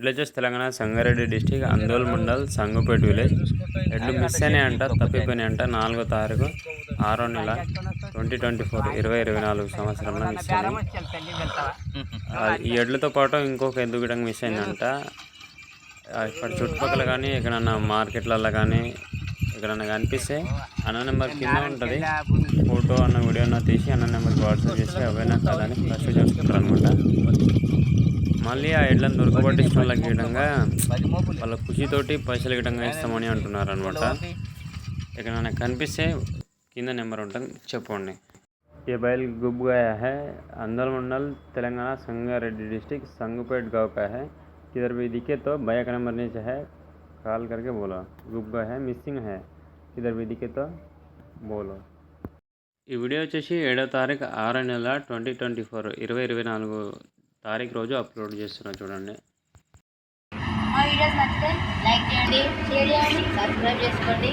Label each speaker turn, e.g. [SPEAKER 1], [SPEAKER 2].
[SPEAKER 1] Villages Telangana Sangareddy district Andole mandal Sangupeta village. ఎడ్లు miss అయినాయి అంట తప్పిపోయినాయి అంట. నాలుగో తారీఖు ఆరో నెల ట్వంటీ ట్వంటీ ఫోర్ ఇరవై ఇరవై నాలుగు సంవత్సరంలో మిస్ అయినాయి ఈ ఎడ్లతో పాటు ఇంకొక ఎద్దు గిడంగా మిస్ అయిందంట. ఇక్కడ చుట్టుపక్కల కానీ ఎక్కడన్నా మార్కెట్లలో కానీ ఎక్కడన్నా కనిపిస్తే అన్న నెంబర్ కింద ఉంటుంది. ఫోటో అన్న వీడియో అన్న తీసి అన్న నెంబర్కి వాట్సాప్ చేసి అవైనా కాదని ఫస్ట్ చూసుకుంటారు అనమాట మళ్ళీ ఆ ఎడ్లను దొరకబట్టించిన వాళ్ళకి గిడంగా వాళ్ళ ఖుషితోటి పైసలు గిడంగా ఇస్తామని అంటున్నారు అనమాట ఎక్కడైనా కనిపిస్తే కింద నెంబర్ ఉంటుంది చెప్పండి ये बैल गुब गया है अंदर मंडल तेलंगाना संगारेड्डी डिस्ट्रिक्ट संगुपेट गांव का है किधर भी दिखे तो भैया का नंबर नीचे है कॉल करके बोलो गुब गया है మిస్సింగ్ है किधर भी दिखे तो बोलो ఈ వీడియో వచ్చేసి ఏడో తారీఖు ఆరో నెల ట్వంటీ ట్వంటీ ఫోర్ ఇరవై ఇరవై నాలుగు తారీఖు రోజు అప్లోడ్ చేస్తున్నా చూడండి.
[SPEAKER 2] మా వీడియోస్ నచ్చితే లైక్ చేయండి షేర్ చేయండి సబ్స్క్రైబ్ చేసుకోండి.